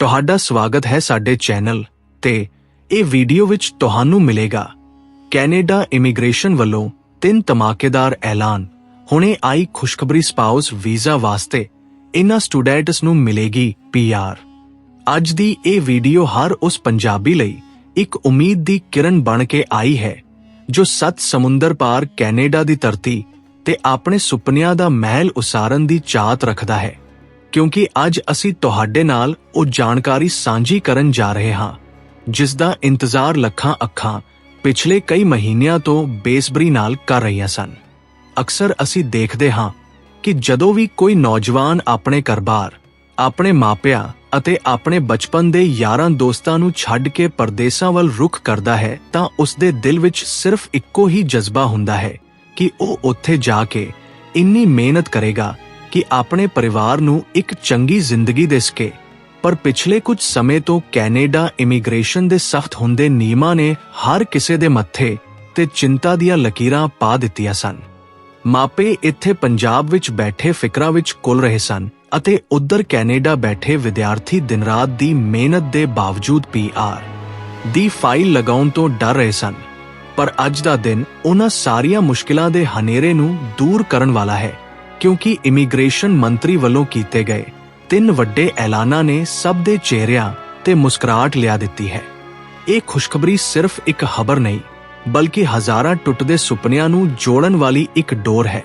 ਤੁਹਾਡਾ ਸਵਾਗਤ ਹੈ ਸਾਡੇ ਚੈਨਲ ਤੇ ਇਹ ਵੀਡੀਓ ਵਿੱਚ ਤੁਹਾਨੂੰ ਮਿਲੇਗਾ। ਕੈਨੇਡਾ ਇਮੀਗ੍ਰੇਸ਼ਨ ਵੱਲੋਂ ਤਿੰਨ ਧਮਾਕੇਦਾਰ ਐਲਾਨ। ਹੁਣੇ ਆਈ ਖੁਸ਼ਖਬਰੀ ਸਪਾਊਸ ਵੀਜ਼ਾ ਵਾਸਤੇ ਇਨ੍ਹਾਂ ਸਟੂਡੈਂਟਸ ਨੂੰ ਮਿਲੇਗੀ ਪੀਆਰ ਅੱਜ ਦੀ ਇਹ ਵੀਡੀਓ ਹਰ ਉਸ ਪੰਜਾਬੀ ਲਈ ਇੱਕ ਉਮੀਦ ਦੀ ਕਿਰਨ ਬਣ ਕੇ ਆਈ ਹੈ, ਜੋ ਸੱਤ ਸਮੁੰਦਰ ਪਾਰ ਕੈਨੇਡਾ ਦੀ ਧਰਤੀ ਤੇ ਆਪਣੇ ਸੁਪਨਿਆਂ ਦਾ ਮਹਿਲ ਉਸਾਰਨ ਦੀ ਚਾਹਤ ਰੱਖਦਾ ਹੈ। ਕਿਉਂਕਿ ਅੱਜ ਅਸੀਂ ਤੁਹਾਡੇ ਨਾਲ ਉਹ ਜਾਣਕਾਰੀ ਸਾਂਝੀ ਕਰਨ ਜਾ ਰਹੇ ਹਾਂ, ਜਿਸ ਦਾ ਇੰਤਜ਼ਾਰ ਲੱਖਾਂ ਅੱਖਾਂ ਪਿਛਲੇ ਕਈ ਮਹੀਨਿਆਂ ਤੋਂ ਬੇਸਬਰੀ ਨਾਲ ਕਰ ਰਹੀਆਂ ਸਨ। ਅਕਸਰ ਅਸੀਂ ਦੇਖਦੇ ਹਾਂ ਕਿ ਜਦੋਂ ਵੀ ਕੋਈ ਨੌਜਵਾਨ ਆਪਣੇ ਘਰ-ਬਾਰ, ਆਪਣੇ ਮਾਪਿਆਂ ਅਤੇ ਆਪਣੇ ਬਚਪਨ ਦੇ ਯਾਰਾਂ ਦੋਸਤਾਂ ਨੂੰ ਛੱਡ ਕੇ ਪਰਦੇਸਾਂ ਵੱਲ ਰੁਖ ਕਰਦਾ ਹੈ, ਤਾਂ ਉਸ ਦੇ ਦਿਲ ਵਿੱਚ ਸਿਰਫ ਇੱਕੋ ਹੀ ਜਜ਼ਬਾ ਹੁੰਦਾ ਹੈ ਕਿ ਉਹ ਉੱਥੇ ਜਾ ਕੇ ਇੰਨੀ ਮਿਹਨਤ ਕਰੇਗਾ ਕਿ ਆਪਣੇ ਪਰਿਵਾਰ ਨੂੰ ਇੱਕ ਚੰਗੀ ਜ਼ਿੰਦਗੀ ਦੇ ਸਕੇ ਪਰ ਪਿਛਲੇ ਕੁਝ ਸਮੇਂ ਤੋਂ ਕੈਨੇਡਾ ਇਮੀਗ੍ਰੇਸ਼ਨ ਦੇ ਸਖਤ ਹੁੰਦੇ ਨਿਯਮਾਂ ਨੇ ਹਰ ਕਿਸੇ ਦੇ ਮੱਥੇ ਤੇ ਚਿੰਤਾ ਦੀਆਂ ਲਕੀਰਾਂ ਪਾ ਦਿੱਤੀਆਂ ਸਨ। ਮਾਪੇ ਇੱਥੇ ਪੰਜਾਬ ਵਿੱਚ ਬੈਠੇ ਫਿਕਰਾਂ ਵਿੱਚ ਕੁਲ ਰਹੇ ਸਨ ਅਤੇ ਉੱਧਰ ਕੈਨੇਡਾ ਬੈਠੇ ਵਿਦਿਆਰਥੀ ਦਿਨ-ਰਾਤ ਦੀ ਮਿਹਨਤ ਦੇ ਬਾਵਜੂਦ ਪੀਆਰ ਦੀ ਫਾਈਲ ਲਗਾਉਣ ਤੋਂ ਡਰ ਰਹੇ ਸਨ। ਪਰ ਅੱਜ ਦਾ ਦਿਨ ਉਹਨਾਂ ਸਾਰੀਆਂ ਮੁਸ਼ਕਿਲਾਂ ਦੇ ਹਨੇਰੇ ਨੂੰ ਦੂਰ ਕਰਨ ਵਾਲਾ ਹੈ। ਕਿਉਂਕਿ ਇਮੀਗ੍ਰੇਸ਼ਨ ਮੰਤਰੀ ਵੱਲੋਂ ਕੀਤੇ ਗਏ ਤਿੰਨ ਵੱਡੇ ਐਲਾਨਾਂ ਨੇ ਸਭ ਦੇ ਚਿਹਰਿਆਂ ਤੇ ਮੁਸਕਰਾਹਟ ਲਿਆ ਦਿੱਤੀ ਹੈ। ਇਹ ਖੁਸ਼ਖਬਰੀ ਸਿਰਫ ਇੱਕ ਖਬਰ ਨਹੀਂ, ਬਲਕਿ ਹਜ਼ਾਰਾਂ ਟੁੱਟਦੇ ਸੁਪਨਿਆਂ ਨੂੰ ਜੋੜਨ ਵਾਲੀ ਇੱਕ ਡੋਰ ਹੈ,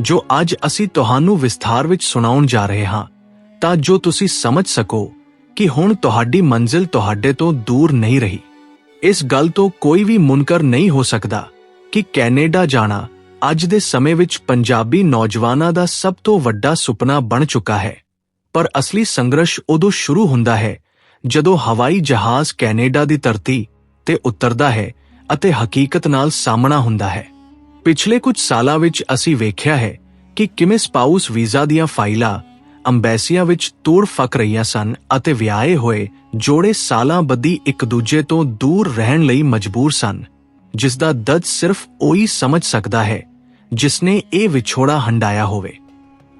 ਜੋ ਅੱਜ ਅਸੀਂ ਤੁਹਾਨੂੰ ਵਿਸਥਾਰ ਵਿੱਚ ਸੁਣਾਉਣ ਜਾ ਰਹੇ ਹਾਂ। ਤਾਂ ਜੋ ਤੁਸੀਂ ਸਮਝ ਸਕੋ ਕਿ ਹੁਣ ਤੁਹਾਡੀ ਮੰਜ਼ਿਲ ਤੁਹਾਡੇ ਤੋਂ ਦੂਰ ਨਹੀਂ ਰਹੀ। ਇਸ ਗੱਲ ਤੋਂ ਕੋਈ ਵੀ ਮੁਨਕਰ ਨਹੀਂ ਹੋ ਸਕਦਾ ਕਿ ਕੈਨੇਡਾ ਜਾਣਾ ਅੱਜ ਦੇ ਸਮੇਂ ਵਿੱਚ ਪੰਜਾਬੀ ਨੌਜਵਾਨਾਂ ਦਾ ਸਭ ਤੋਂ ਵੱਡਾ ਸੁਪਨਾ ਬਣ ਚੁੱਕਾ ਹੈ। ਪਰ ਅਸਲੀ ਸੰਘਰਸ਼ ਉਦੋਂ ਸ਼ੁਰੂ ਹੁੰਦਾ ਹੈ, ਜਦੋਂ ਹਵਾਈ ਜਹਾਜ਼ ਕੈਨੇਡਾ ਦੀ ਧਰਤੀ ਤੇ ਉਤਰਦਾ ਹੈ ਅਤੇ ਹਕੀਕਤ ਨਾਲ ਸਾਹਮਣਾ ਹੁੰਦਾ ਹੈ। ਪਿਛਲੇ ਕੁਝ ਸਾਲਾਂ ਵਿੱਚ ਅਸੀਂ ਵੇਖਿਆ ਹੈ ਕਿ ਕਿਵੇਂ ਸਪਾਊਸ ਵੀਜ਼ਾ ਦੀਆਂ ਫਾਈਲਾਂ ਅੰਬੈਸੀਆਂ ਵਿੱਚ ਤੋੜ ਫੱਕ ਰਹੀਆਂ ਸਨ ਅਤੇ ਵਿਆਹੇ ਹੋਏ ਜੋੜੇ ਸਾਲਾਂ ਬੱਧੀ ਇੱਕ ਦੂਜੇ ਤੋਂ ਦੂਰ ਰਹਿਣ ਲਈ ਮਜਬੂਰ ਸਨ। ਜਿਸ ਦਾ ਦਰਦ ਸਿਰਫ ਉਹੀ ਸਮਝ ਸਕਦਾ ਹੈ ਜਿਸ ਨੇ ਇਹ ਵਿਛੋੜਾ ਹੰਡਾਇਆ ਹੋਵੇ।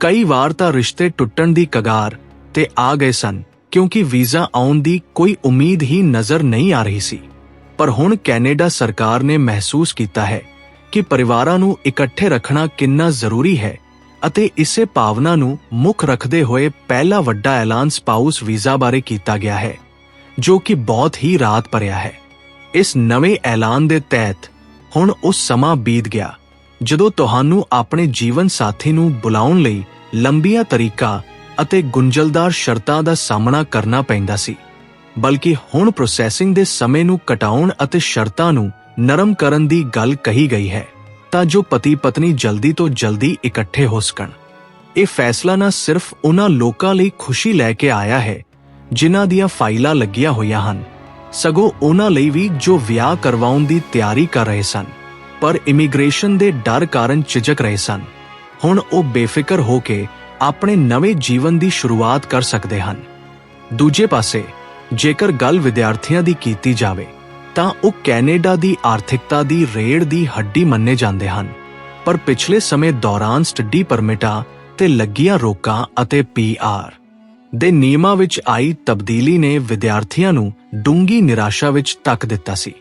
ਕਈ ਵਾਰ ਤਾਂ ਰਿਸ਼ਤੇ ਟੁੱਟਣ ਦੀ ਕਗਾਰ ਤੇ ਆ ਗਏ ਸਨ, ਕਿਉਂਕਿ ਵੀਜ਼ਾ ਆਉਣ ਦੀ ਕੋਈ ਉਮੀਦ ਹੀ ਨਜ਼ਰ ਨਹੀਂ ਆ ਰਹੀ ਸੀ। ਪਰ ਹੁਣ ਕੈਨੇਡਾ ਸਰਕਾਰ ਨੇ ਮਹਿਸੂਸ ਕੀਤਾ ਹੈ ਕਿ ਪਰਿਵਾਰਾਂ ਨੂੰ ਇਕੱਠੇ ਰੱਖਣਾ ਕਿੰਨਾ ਜ਼ਰੂਰੀ ਹੈ ਅਤੇ ਇਸੇ ਭਾਵਨਾ ਨੂੰ ਮੁੱਖ ਰੱਖਦੇ ਹੋਏ ਪਹਿਲਾ ਵੱਡਾ ਐਲਾਨ ਸਪਾਊਸ ਵੀਜ਼ਾ ਬਾਰੇ ਕੀਤਾ ਗਿਆ ਹੈ, ਜੋ ਕਿ ਬਹੁਤ ਹੀ ਰਾਤ ਭਰਿਆ ਹੈ। ਇਸ ਨਵੇਂ ਐਲਾਨ ਦੇ ਤਹਿਤ ਹੁਣ ਉਹ ਸਮਾਂ ਬੀਤ ਗਿਆ ਜਦੋਂ ਤੁਹਾਨੂੰ ਆਪਣੇ ਜੀਵਨ ਸਾਥੀ ਨੂੰ ਬੁਲਾਉਣ ਲਈ ਲੰਬੀਆਂ ਤਰੀਕਾ ਅਤੇ ਗੁੰਝਲਦਾਰ ਸ਼ਰਤਾਂ ਦਾ ਸਾਹਮਣਾ ਕਰਨਾ ਪੈਂਦਾ ਸੀ, ਬਲਕਿ ਹੁਣ ਪ੍ਰੋਸੈਸਿੰਗ ਦੇ ਸਮੇਂ ਨੂੰ ਘਟਾਉਣ ਅਤੇ ਸ਼ਰਤਾਂ ਨੂੰ ਨਰਮ ਕਰਨ ਦੀ ਗੱਲ ਕਹੀ ਗਈ ਹੈ, ਤਾਂ ਜੋ ਪਤੀ ਪਤਨੀ ਜਲਦੀ ਤੋਂ ਜਲਦੀ ਇਕੱਠੇ ਹੋ ਸਕਣ। ਇਹ ਫੈਸਲਾ ਨਾ ਸਿਰਫ ਉਹਨਾਂ ਲੋਕਾਂ ਲਈ ਖੁਸ਼ੀ ਲੈ ਕੇ ਆਇਆ ਹੈ, ਜਿਨ੍ਹਾਂ ਦੀਆਂ ਫਾਈਲਾਂ ਲੱਗੀਆਂ ਹੋਈਆਂ ਹਨ ਸਗੋਂ ਉਹਨਾਂ ਲਈ ਵੀ ਜੋ ਵਿਆਹ ਕਰਵਾਉਣ ਦੀ ਤਿਆਰੀ ਕਰ ਰਹੇ ਸਨ, ਪਰ ਇਮੀਗ੍ਰੇਸ਼ਨ ਦੇ ਡਰ ਕਾਰਨ ਝਿਜਕ ਰਹੇ ਸਨ। ਹੁਣ ਉਹ ਬੇਫਿਕਰ ਹੋ ਕੇ ਆਪਣੇ ਨਵੇਂ ਜੀਵਨ ਦੀ ਸ਼ੁਰੂਆਤ ਕਰ ਸਕਦੇ ਹਨ। ਦੂਜੇ ਪਾਸੇ, ਜੇਕਰ ਗੱਲ ਵਿਦਿਆਰਥੀਆਂ ਦੀ ਕੀਤੀ ਜਾਵੇ, ਤਾਂ ਉਹ ਕੈਨੇਡਾ ਦੀ ਆਰਥਿਕਤਾ ਦੀ ਰੇੜ ਦੀ ਹੱਡੀ ਮੰਨੇ ਜਾਂਦੇ ਹਨ। ਪਰ ਪਿਛਲੇ ਸਮੇਂ ਦੌਰਾਨ ਸਟੱਡੀ ਪਰਮਿਟਾਂ ਤੇ ਲੱਗੀਆਂ ਰੋਕਾਂ ਅਤੇ ਪੀਆਰ ਦੇ ਨਿਯਮਾਂ ਵਿੱਚ ਆਈ ਤਬਦੀਲੀ ਨੇ ਵਿਦਿਆਰਥੀਆਂ ਨੂੰ ਡੂੰਗੀ ਨਿਰਾਸ਼ਾ ਵਿੱਚ ਤੱਕ ਦਿੱਤਾ ਸੀ।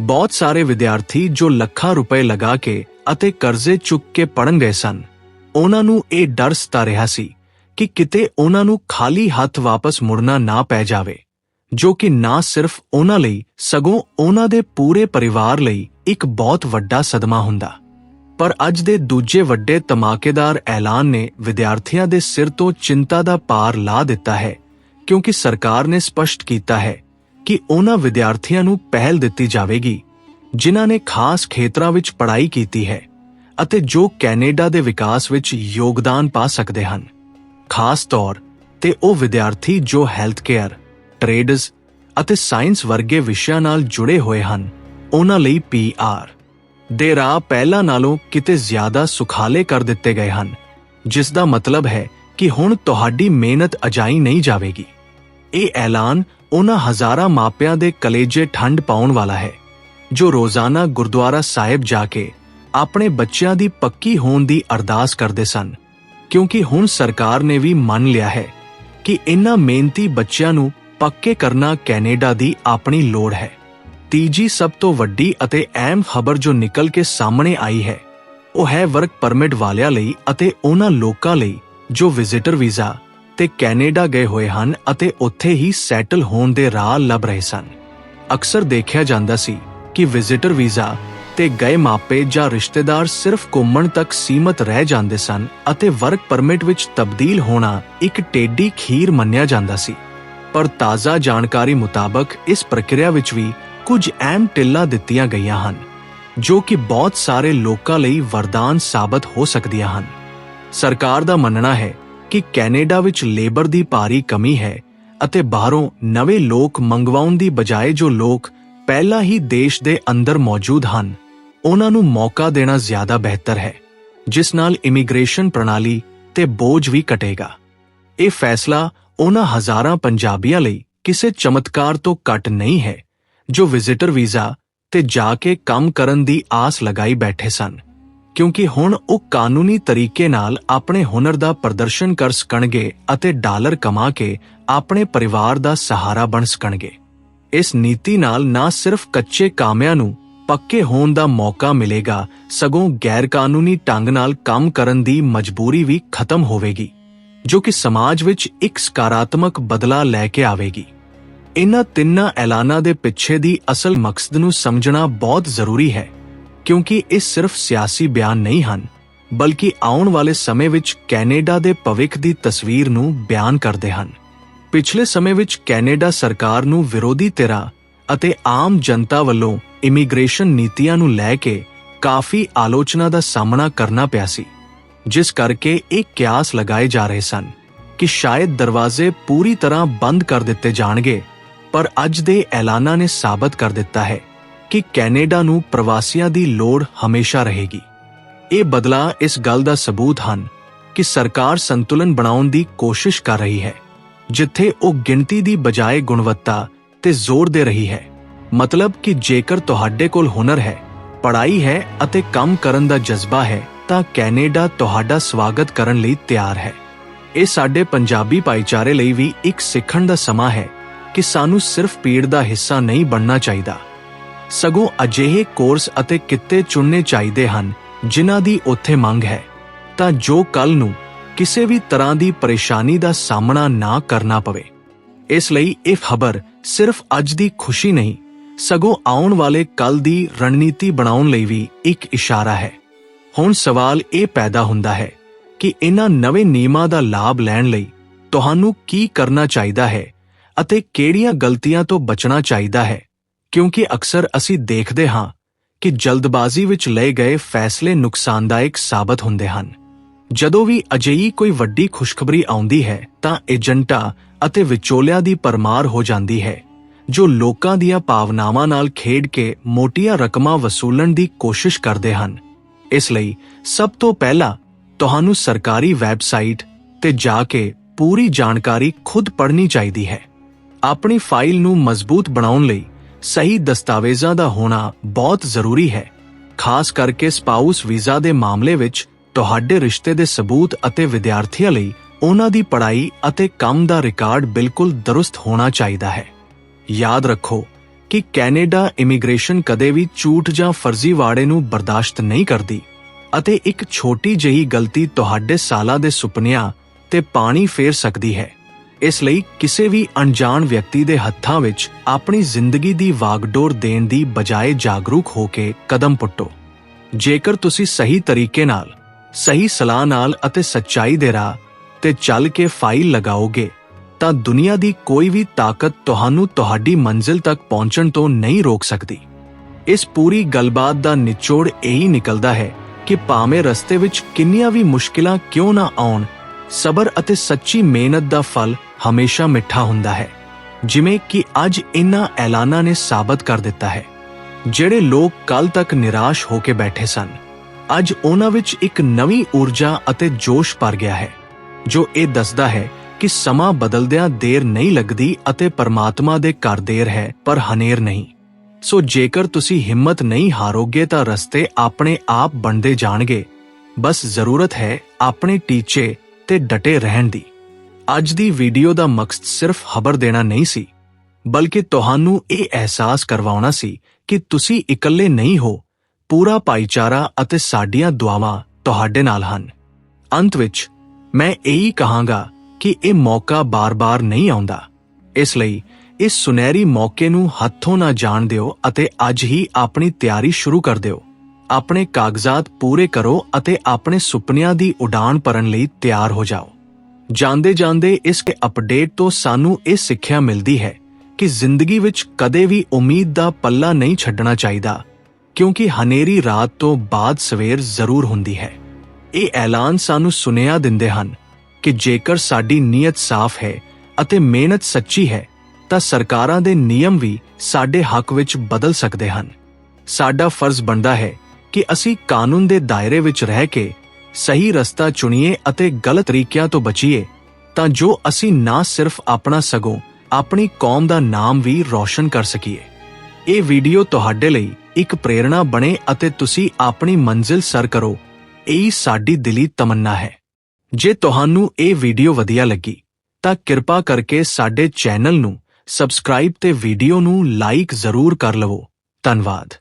ਬਹੁਤ ਸਾਰੇ ਵਿਦਿਆਰਥੀ ਜੋ ਲੱਖਾਂ ਰੁਪਏ ਲਗਾ ਕੇ ਅਤੇ ਕਰਜ਼ੇ ਚੁੱਕ ਕੇ ਪੜਨ ਗਏ ਸਨ, ਉਹਨਾਂ ਨੂੰ ਇਹ ਡਰ ਸਤਾ ਰਿਹਾ ਸੀ ਕਿ ਕਿਤੇ ਉਹਨਾਂ ਨੂੰ ਖਾਲੀ ਹੱਥ ਵਾਪਸ ਮੁੜਨਾ ਨਾ ਪੈ ਜਾਵੇ, ਜੋ ਕਿ ਨਾ ਸਿਰਫ ਉਹਨਾਂ ਲਈ, ਸਗੋਂ ਉਹਨਾਂ ਦੇ ਪੂਰੇ ਪਰਿਵਾਰ ਲਈ ਇੱਕ ਬਹੁਤ ਵੱਡਾ ਸਦਮਾ ਹੁੰਦਾ। ਪਰ ਅੱਜ ਦੇ ਦੂਜੇ ਵੱਡੇ ਧਮਾਕੇਦਾਰ ਐਲਾਨ ਨੇ ਵਿਦਿਆਰਥੀਆਂ ਦੇ ਸਿਰ ਤੋਂ ਚਿੰਤਾ ਦਾ ਪਾਰ ਲਾ ਦਿੱਤਾ ਹੈ, ਕਿਉਂਕਿ ਸਰਕਾਰ ਨੇ ਸਪਸ਼ਟ ਕੀਤਾ ਹੈ ਕਿ ਉਹਨਾਂ ਵਿਦਿਆਰਥੀਆਂ ਨੂੰ ਪਹਿਲ ਦਿੱਤੀ ਜਾਵੇਗੀ, ਜਿਨ੍ਹਾਂ ਨੇ ਖਾਸ ਖੇਤਰਾਂ ਵਿੱਚ ਪੜ੍ਹਾਈ ਕੀਤੀ ਹੈ ਅਤੇ ਜੋ ਕੈਨੇਡਾ ਦੇ ਵਿਕਾਸ ਵਿੱਚ ਯੋਗਦਾਨ ਪਾ ਸਕਦੇ ਹਨ। ਖਾਸ ਤੌਰ ਤੇ ਉਹ ਵਿਦਿਆਰਥੀ ਜੋ ਹੈਲਥ ਕੇਅਰ ਟ੍ਰੇਡਸ ਅਤੇ ਸਾਇੰਸ ਵਰਗੇ ਵਿਸ਼ਿਆਂ ਨਾਲ ਜੁੜੇ ਹੋਏ ਹਨ, ਉਹਨਾਂ ਲਈ ਪੀਆਰ ਦੇ ਰਾਹ ਪਹਿਲਾਂ ਨਾਲੋਂ ਕਿਤੇ ਜ਼ਿਆਦਾ ਸੁਖਾਲੇ ਕਰ ਦਿੱਤੇ ਗਏ ਹਨ, ਜਿਸ ਦਾ ਮਤਲਬ ਹੈ ਕਿ ਹੁਣ ਤੁਹਾਡੀ ਮਿਹਨਤ ਅਜਾਈ ਨਹੀਂ ਜਾਵੇਗੀ। ਇਹ ਐਲਾਨ ਉਹਨਾਂ ਹਜ਼ਾਰਾਂ ਮਾਪਿਆਂ ਦੇ ਕਲੇਜੇ ਠੰਡ ਪਾਉਣ ਵਾਲਾ ਹੈ, ਜੋ ਰੋਜ਼ਾਨਾ ਗੁਰਦੁਆਰਾ ਸਾਹਿਬ ਜਾ ਕੇ ਆਪਣੇ ਬੱਚਿਆਂ ਦੀ ਪੱਕੀ ਹੋਣ ਦੀ ਅਰਦਾਸ ਕਰਦੇ ਸਨ, ਕਿਉਂਕਿ ਹੁਣ ਸਰਕਾਰ ਨੇ ਵੀ ਮੰਨ ਲਿਆ ਹੈ ਕਿ ਇਨ੍ਹਾਂ ਮਿਹਨਤੀ ਬੱਚਿਆਂ ਨੂੰ ਪੱਕੇ ਕਰਨਾ ਕੈਨੇਡਾ ਦੀ ਆਪਣੀ ਲੋੜ ਹੈ। ਤੀਜੀ ਸਭ ਤੋਂ ਵੱਡੀ ਅਤੇ ਅਹਿਮ ਖਬਰ ਜੋ ਨਿਕਲ ਕੇ ਸਾਹਮਣੇ ਆਈ ਹੈ, ਉਹ ਹੈ ਵਰਕ ਪਰਮਿਟ ਵਾਲਿਆਂ ਲਈ ਅਤੇ ਉਹਨਾਂ ਲੋਕਾਂ ਲਈ ਜੋ ਵਿਜ਼ਿਟਰ ਵੀਜ਼ਾ ਤੇ ਕੈਨੇਡਾ ਗਏ ਹੋਏ ਹਨ ਅਤੇ ਉੱਥੇ ਹੀ ਸੈਟਲ ਹੋਣ ਦੇ ਰਾਹ ਲੱਭ ਰਹੇ ਸਨ। ਅਕਸਰ ਦੇਖਿਆ ਜਾਂਦਾ ਸੀ ਕਿ ਵਿਜ਼ਿਟਰ ਵੀਜ਼ਾ ਤੇ ਗਏ ਮਾਪੇ ਜਾਂ ਰਿਸ਼ਤੇਦਾਰ ਸਿਰਫ ਘੁੰਮਣ ਤੱਕ ਸੀਮਤ ਰਹਿ ਜਾਂਦੇ ਸਨ ਅਤੇ ਵਰਕ ਪਰਮਿਟ ਵਿੱਚ ਤਬਦੀਲ ਹੋਣਾ ਇੱਕ ਟੇਢੀ ਖੀਰ ਮੰਨਿਆ ਜਾਂਦਾ ਸੀ। ਪਰ ਤਾਜ਼ਾ ਜਾਣਕਾਰੀ ਮੁਤਾਬਕ ਇਸ ਪ੍ਰਕਿਰਿਆ ਵਿੱਚ ਵੀ ਕੁਝ ਅਹਿਮ ਟਿੱਲਾਂ ਦਿੱਤੀਆਂ ਗਈਆਂ ਹਨ, ਜੋ ਕਿ ਬਹੁਤ ਸਾਰੇ ਲੋਕਾਂ ਲਈ ਵਰਦਾਨ ਸਾਬਤ ਹੋ ਸਕਦੀਆਂ ਹਨ। ਸਰਕਾਰ ਦਾ ਮੰਨਣਾ ਹੈ ਕਿ ਕੈਨੇਡਾ ਵਿੱਚ ਲੇਬਰ ਦੀ ਭਾਰੀ ਕਮੀ ਹੈ ਅਤੇ ਬਾਹਰੋਂ ਨਵੇਂ ਲੋਕ ਮੰਗਵਾਉਣ ਦੀ ਬਜਾਏ ਜੋ ਲੋਕ ਪਹਿਲਾਂ ਹੀ ਦੇਸ਼ ਦੇ ਅੰਦਰ ਮੌਜੂਦ ਹਨ, ਉਹਨਾਂ ਨੂੰ ਮੌਕਾ ਦੇਣਾ ਜ਼ਿਆਦਾ ਬਿਹਤਰ ਹੈ, ਜਿਸ ਨਾਲ ਇਮੀਗ੍ਰੇਸ਼ਨ ਪ੍ਰਣਾਲੀ ਤੇ ਬੋਝ ਵੀ ਘਟੇਗਾ। ਇਹ ਫੈਸਲਾ ਉਹਨਾਂ ਹਜ਼ਾਰਾਂ ਪੰਜਾਬੀਆਂ ਲਈ ਕਿਸੇ ਚਮਤਕਾਰ ਤੋਂ ਘੱਟ ਨਹੀਂ ਹੈ ਜੋ ਵਿਜ਼ਿਟਰ ਵੀਜ਼ਾ ਤੇ ਜਾ ਕੇ ਕੰਮ ਕਰਨ ਦੀ ਆਸ ਲਗਾਈ ਬੈਠੇ ਸਨ, ਕਿਉਂਕਿ ਹੁਣ ਉਹ ਕਾਨੂੰਨੀ ਤਰੀਕੇ ਨਾਲ ਆਪਣੇ ਹੁਨਰ ਦਾ ਪ੍ਰਦਰਸ਼ਨ ਕਰ ਸਕਣਗੇ ਅਤੇ ਡਾਲਰ ਕਮਾ ਕੇ ਆਪਣੇ ਪਰਿਵਾਰ ਦਾ ਸਹਾਰਾ ਬਣ ਸਕਣਗੇ। ਇਸ ਨੀਤੀ ਨਾਲ ਨਾ ਸਿਰਫ ਕੱਚੇ ਕਾਮਿਆਂ ਨੂੰ ਪੱਕੇ ਹੋਣ ਦਾ ਮੌਕਾ ਮਿਲੇਗਾ, ਸਗੋਂ ਗੈਰ ਕਾਨੂੰਨੀ ਢੰਗ ਨਾਲ ਕੰਮ ਕਰਨ ਦੀ ਮਜਬੂਰੀ ਵੀ ਖਤਮ ਹੋਵੇਗੀ, ਜੋ ਕਿ ਸਮਾਜ ਵਿੱਚ ਇੱਕ ਸਕਾਰਾਤਮਕ ਬਦਲਾ ਲੈ ਕੇ ਆਵੇਗੀ। ਇਹਨਾਂ ਤਿੰਨਾਂ ਐਲਾਨਾਂ ਦੇ ਪਿੱਛੇ ਦੀ ਅਸਲ ਮਕਸਦ ਨੂੰ ਸਮਝਣਾ ਬਹੁਤ ਜ਼ਰੂਰੀ ਹੈ, ਕਿਉਂਕਿ ਇਹ ਸਿਰਫ ਸਿਆਸੀ ਬਿਆਨ ਨਹੀਂ ਹਨ, ਬਲਕਿ ਆਉਣ ਵਾਲੇ ਸਮੇਂ ਵਿੱਚ ਕੈਨੇਡਾ ਦੇ ਭਵਿੱਖ ਦੀ ਤਸਵੀਰ ਨੂੰ ਬਿਆਨ ਕਰਦੇ ਹਨ। ਪਿਛਲੇ ਸਮੇਂ ਵਿੱਚ ਕੈਨੇਡਾ ਸਰਕਾਰ ਨੂੰ ਵਿਰੋਧੀ ਧਿਰਾਂ ਅਤੇ ਆਮ ਜਨਤਾ ਵੱਲੋਂ ਇਮੀਗ੍ਰੇਸ਼ਨ ਨੀਤੀਆਂ ਨੂੰ ਲੈ ਕੇ ਕਾਫੀ ਆਲੋਚਨਾ ਦਾ ਸਾਹਮਣਾ ਕਰਨਾ ਪਿਆ ਸੀ, ਜਿਸ ਕਰਕੇ ਇਹ ਕਿਆਸ ਲਗਾਏ ਜਾ ਰਹੇ ਸਨ ਕਿ ਸ਼ਾਇਦ ਦਰਵਾਜ਼ੇ ਪੂਰੀ ਤਰ੍ਹਾਂ ਬੰਦ ਕਰ ਦਿੱਤੇ ਜਾਣਗੇ। ਪਰ ਅੱਜ ਦੇ ਐਲਾਨਾਂ ਨੇ ਸਾਬਤ ਕਰ ਦਿੱਤਾ ਹੈ ਕਿ ਕੈਨੇਡਾ ਨੂੰ ਪ੍ਰਵਾਸੀਆਂ ਦੀ ਲੋੜ ਹਮੇਸ਼ਾ ਰਹੇਗੀ। ਇਹ ਬਦਲਾ ਇਸ ਗੱਲ ਦਾ ਸਬੂਤ ਹਨ ਕਿ ਸਰਕਾਰ ਸੰਤੁਲਨ ਬਣਾਉਣ ਦੀ ਕੋਸ਼ਿਸ਼ ਕਰ ਰਹੀ ਹੈ, ਜਿੱਥੇ ਉਹ ਗਿਣਤੀ ਦੀ ਬਜਾਏ ਗੁਣਵੱਤਾ ਤੇ ਜ਼ੋਰ ਦੇ ਰਹੀ ਹੈ। ਮਤਲਬ ਕਿ ਜੇਕਰ ਤੁਹਾਡੇ ਕੋਲ ਹੁਨਰ ਹੈ, ਪੜ੍ਹਾਈ ਹੈ ਅਤੇ ਕੰਮ ਕਰਨ ਦਾ ਜਜ਼ਬਾ ਹੈ, ਤਾਂ ਕੈਨੇਡਾ ਤੁਹਾਡਾ ਸਵਾਗਤ ਕਰਨ ਲਈ ਤਿਆਰ ਹੈ। ਇਹ ਸਾਡੇ ਪੰਜਾਬੀ ਭਾਈਚਾਰੇ ਲਈ ਵੀ ਇੱਕ ਸਿੱਖਣ ਦਾ ਸਮਾਂ ਹੈ। ਕਿ ਸਾਨੂੰ ਸਿਰਫ ਪੀੜ ਦਾ ਹਿੱਸਾ ਨਹੀਂ ਬਣਨਾ ਚਾਹੀਦਾ। ਸਗੋਂ ਅਜਿਹੇ ਕੋਰਸ ਅਤੇ ਕਿੱਤੇ ਚੁਣਨੇ ਚਾਹੀਦੇ ਹਨ, ਜਿਨ੍ਹਾਂ ਦੀ ਉੱਥੇ ਮੰਗ ਹੈ। ਤਾਂ ਜੋ ਕੱਲ ਨੂੰ ਕਿਸੇ ਵੀ ਤਰ੍ਹਾਂ ਦੀ ਪਰੇਸ਼ਾਨੀ ਦਾ ਸਾਹਮਣਾ ਨਾ ਕਰਨਾ ਪਵੇ। ਇਸ ਲਈ ਇਹ ਖਬਰ ਸਿਰਫ ਅੱਜ ਦੀ ਖੁਸ਼ੀ ਨਹੀਂ, ਸਗੋਂ ਆਉਣ ਵਾਲੇ ਕੱਲ ਦੀ ਰਣਨੀਤੀ ਬਣਾਉਣ ਲਈ ਵੀ ਇੱਕ ਇਸ਼ਾਰਾ ਹੈ। ਹੁਣ ਸਵਾਲ ਇਹ ਪੈਦਾ ਹੁੰਦਾ ਹੈ ਕਿ ਇਹਨਾਂ ਨਵੇਂ ਨਿਯਮਾਂ ਦਾ ਲਾਭ ਲੈਣ ਲਈ ਤੁਹਾਨੂੰ ਕੀ ਕਰਨਾ ਚਾਹੀਦਾ ਹੈ ਅਤੇ ਕਿਹੜੀਆਂ ਗਲਤੀਆਂ ਤੋਂ ਬਚਣਾ ਚਾਹੀਦਾ ਹੈ? ਕਿਉਂਕਿ ਅਕਸਰ ਅਸੀਂ ਦੇਖਦੇ ਹਾਂ ਕਿ ਜਲਦਬਾਜ਼ੀ ਵਿੱਚ ਲਏ ਗਏ ਫੈਸਲੇ ਨੁਕਸਾਨਦਾਇਕ ਸਾਬਤ ਹੁੰਦੇ ਹਨ। ਜਦੋਂ ਵੀ ਅਜਿਹੀ ਕੋਈ ਵੱਡੀ ਖੁਸ਼ਖਬਰੀ ਆਉਂਦੀ ਹੈ, ਤਾਂ ਏਜੰਟਾਂ ਅਤੇ ਵਿਚੋਲਿਆਂ ਦੀ ਪਰਮਾਰ ਹੋ ਜਾਂਦੀ ਹੈ, ਜੋ ਲੋਕਾਂ ਦੀਆਂ ਭਾਵਨਾਵਾਂ ਨਾਲ ਖੇਡ ਕੇ ਮੋਟੀਆਂ ਰਕਮਾਂ ਵਸੂਲਣ ਦੀ ਕੋਸ਼ਿਸ਼ ਕਰਦੇ ਹਨ। ਇਸ ਲਈ ਸਭ ਤੋਂ ਪਹਿਲਾਂ ਤੁਹਾਨੂੰ ਸਰਕਾਰੀ ਵੈਬਸਾਈਟ ਤੇ ਜਾ ਕੇ ਪੂਰੀ ਜਾਣਕਾਰੀ ਖੁਦ ਪੜ੍ਹਨੀ ਚਾਹੀਦੀ ਹੈ। ਆਪਣੀ ਫਾਈਲ ਨੂੰ ਮਜ਼ਬੂਤ ਬਣਾਉਣ ਲਈ ਸਹੀ ਦਸਤਾਵੇਜ਼ਾਂ ਦਾ ਹੋਣਾ ਬਹੁਤ ਜ਼ਰੂਰੀ ਹੈ, ਖਾਸ ਕਰਕੇ ਸਪਾਊਸ ਵੀਜ਼ਾ ਦੇ ਮਾਮਲੇ ਵਿੱਚ ਤੁਹਾਡੇ ਰਿਸ਼ਤੇ ਦੇ ਸਬੂਤ ਅਤੇ ਵਿਦਿਆਰਥੀਆਂ ਲਈ ਉਹਨਾਂ ਦੀ ਪੜ੍ਹਾਈ ਅਤੇ ਕੰਮ ਦਾ ਰਿਕਾਰਡ ਬਿਲਕੁਲ ਦਰੁਸਤ ਹੋਣਾ ਚਾਹੀਦਾ ਹੈ। ਯਾਦ ਰੱਖੋ ਕਿ ਕੈਨੇਡਾ ਇਮੀਗ੍ਰੇਸ਼ਨ ਕਦੇ ਵੀ ਝੂਠ ਜਾਂ ਫਰਜ਼ੀਵਾੜੇ ਨੂੰ ਬਰਦਾਸ਼ਤ ਨਹੀਂ ਕਰਦੀ ਅਤੇ ਇੱਕ ਛੋਟੀ ਜਿਹੀ ਗਲਤੀ ਤੁਹਾਡੇ ਸਾਲਾਂ ਦੇ ਸੁਪਨਿਆਂ ਤੇ ਪਾਣੀ ਫੇਰ ਸਕਦੀ ਹੈ। ਇਸ ਲਈ ਕਿਸੇ ਵੀ ਅਣਜਾਣ ਵਿਅਕਤੀ ਦੇ ਹੱਥਾਂ ਵਿੱਚ ਆਪਣੀ ਜ਼ਿੰਦਗੀ ਦੀ ਵਾਗਡੋਰ ਦੇਣ ਦੀ ਬਜਾਏ ਜਾਗਰੂਕ ਹੋ ਕੇ ਕਦਮ ਪੁੱਟੋ। ਜੇਕਰ ਤੁਸੀਂ ਸਹੀ ਤਰੀਕੇ ਨਾਲ, ਸਹੀ ਸਲਾਹ ਨਾਲ ਅਤੇ ਸੱਚਾਈ ਦੇ ਰਾਹ ਤੇ ਚੱਲ ਕੇ ਫਾਈਲ ਲਗਾਓਗੇ, ਤਾਂ ਦੁਨੀਆ ਦੀ ਕੋਈ ਵੀ ਤਾਕਤ ਤੁਹਾਨੂੰ ਤੁਹਾਡੀ ਮੰਜ਼ਿਲ ਤੱਕ ਪਹੁੰਚਣ ਤੋਂ ਨਹੀਂ ਰੋਕ ਸਕਦੀ। ਇਸ ਪੂਰੀ ਗੱਲਬਾਤ ਦਾ ਨਿਚੋੜ ਇਹੀ ਨਿਕਲਦਾ ਹੈ ਕਿ ਭਾਵੇਂ ਰਸਤੇ ਵਿੱਚ ਕਿੰਨੀਆਂ ਵੀ ਮੁਸ਼ਕਿਲਾਂ ਕਿਉਂ ਨਾ ਆਉਣ ਸਬਰ ਅਤੇ ਸੱਚੀ ਮਿਹਨਤ ਦਾ ਫਲ ਹਮੇਸ਼ਾ ਮਿੱਠਾ ਹੁੰਦਾ ਹੈ। ਜਿਵੇਂ ਕਿ ਅੱਜ ਇਨ੍ਹਾਂ ਐਲਾਨਾਂ ਨੇ ਸਾਬਤ ਕਰ ਦਿੱਤਾ ਹੈ। ਜਿਹੜੇ ਲੋਕ ਕੱਲ ਤੱਕ ਨਿਰਾਸ਼ ਹੋ ਕੇ ਬੈਠੇ ਸਨ, ਅੱਜ ਉਹਨਾਂ ਵਿੱਚ ਇੱਕ ਨਵੀਂ ਊਰਜਾ ਅਤੇ ਜੋਸ਼ ਭਰ ਗਿਆ ਹੈ, ਜੋ ਇਹ ਦੱਸਦਾ ਹੈ ਕਿ ਸਮਾਂ ਬਦਲਦਿਆਂ ਦੇਰ ਨਹੀਂ ਲੱਗਦੀ ਅਤੇ ਪਰਮਾਤਮਾ ਦੇ ਘਰ ਦੇਰ ਹੈ, ਪਰ ਹਨੇਰ ਨਹੀਂ। ਸੋ ਜੇਕਰ ਤੁਸੀਂ ਹਿੰਮਤ ਨਹੀਂ ਹਾਰੋਗੇ ਤਾਂ ਰਸਤੇ ਆਪਣੇ ਆਪ ਬਣਦੇ ਜਾਣਗੇ। ਬਸ ਜ਼ਰੂਰਤ ਹੈ ਆਪਣੇ ਟੀਚੇ ਤੇ ਡਟੇ ਰਹਿਣ ਦੀ। ਅੱਜ ਦੀ ਵੀਡੀਓ ਦਾ ਮਕਸਦ ਸਿਰਫ ਖਬਰ ਦੇਣਾ ਨਹੀਂ ਸੀ, ਬਲਕਿ ਤੁਹਾਨੂੰ ਇਹ ਅਹਿਸਾਸ ਕਰਵਾਉਣਾ ਸੀ ਕਿ ਤੁਸੀਂ ਇਕੱਲੇ ਨਹੀਂ ਹੋ, ਪੂਰਾ ਭਾਈਚਾਰਾ ਅਤੇ ਸਾਡੀਆਂ ਦੁਆਵਾਂ ਤੁਹਾਡੇ ਨਾਲ ਹਨ। ਅੰਤ ਵਿੱਚ ਮੈਂ ਇਹੀ ਕਹਾਂਗਾ ਕਿ ਇਹ ਮੌਕਾ ਬਾਰ-ਬਾਰ ਨਹੀਂ ਆਉਂਦਾ। ਇਸ ਲਈ ਇਸ ਸੁਨਹਿਰੀ ਮੌਕੇ ਨੂੰ ਹੱਥੋਂ ਨਾ ਜਾਣ ਦਿਓ ਅਤੇ ਅੱਜ ਹੀ ਆਪਣੀ ਤਿਆਰੀ ਸ਼ੁਰੂ ਕਰ ਦਿਓ। ਆਪਣੇ ਕਾਗਜ਼ਾਤ ਪੂਰੇ ਕਰੋ ਅਤੇ ਆਪਣੇ ਸੁਪਨਿਆਂ ਦੀ ਉਡਾਨ ਭਰਨ ਲਈ ਤਿਆਰ ਹੋ ਜਾਓ। ਜਾਂਦੇ ਜਾਂਦੇ ਇਸ ਅਪਡੇਟ ਤੋਂ ਸਾਨੂੰ ਇਹ ਸਿੱਖਿਆ ਮਿਲਦੀ ਹੈ ਕਿ ਜ਼ਿੰਦਗੀ ਵਿੱਚ ਕਦੇ ਵੀ ਉਮੀਦ ਦਾ ਪੱਲਾ ਨਹੀਂ ਛੱਡਣਾ ਚਾਹੀਦਾ, ਕਿਉਂਕਿ ਹਨੇਰੀ ਰਾਤ ਤੋਂ ਬਾਅਦ ਸਵੇਰ ਜ਼ਰੂਰ ਹੁੰਦੀ ਹੈ। ਇਹ ਐਲਾਨ ਸਾਨੂੰ ਸੁਨੇਹਾ ਦਿੰਦੇ ਹਨ ਕਿ ਜੇਕਰ ਸਾਡੀ ਨੀਅਤ ਸਾਫ਼ ਹੈ ਅਤੇ ਮਿਹਨਤ ਸੱਚੀ ਹੈ, ਤਾਂ ਸਰਕਾਰਾਂ ਦੇ ਨਿਯਮ ਵੀ ਸਾਡੇ ਹੱਕ ਵਿੱਚ ਬਦਲ ਸਕਦੇ ਹਨ। ਸਾਡਾ ਫਰਜ਼ ਬਣਦਾ ਹੈ ਕਿ ਅਸੀਂ ਕਾਨੂੰਨ ਦੇ ਦਾਇਰੇ ਵਿੱਚ ਰਹਿ ਕੇ ਸਹੀ ਰਸਤਾ ਚੁਣੀਏ ਅਤੇ ਗਲਤ ਤਰੀਕਿਆਂ ਤੋਂ ਬਚੀਏ, ਤਾਂ ਜੋ ਅਸੀਂ ਨਾ ਸਿਰਫ ਆਪਣਾ ਸਗੋਂ ਆਪਣੀ ਕੌਮ ਦਾ ਨਾਮ ਵੀ ਰੌਸ਼ਨ ਕਰ ਸਕੀਏ। ਇਹ ਵੀਡੀਓ ਤੁਹਾਡੇ ਲਈ ਇੱਕ ਪ੍ਰੇਰਣਾ ਬਣੇ ਅਤੇ ਤੁਸੀਂ ਆਪਣੀ ਮੰਜ਼ਿਲ ਸਰ ਕਰੋ। ਇਹ ਸਾਡੀ ਦਿਲੀ ਤਮੰਨਾ ਹੈ। ਜੇ ਤੁਹਾਨੂੰ ਇਹ ਵੀਡੀਓ ਵਧੀਆ ਲੱਗੀ, ਤਾਂ ਕਿਰਪਾ ਕਰਕੇ ਸਾਡੇ ਚੈਨਲ ਨੂੰ ਸਬਸਕ੍ਰਾਈਬ ਤੇ ਵੀਡੀਓ ਨੂੰ ਲਾਈਕ ਜ਼ਰੂਰ ਕਰ ਲਵੋ। ਧੰਨਵਾਦ।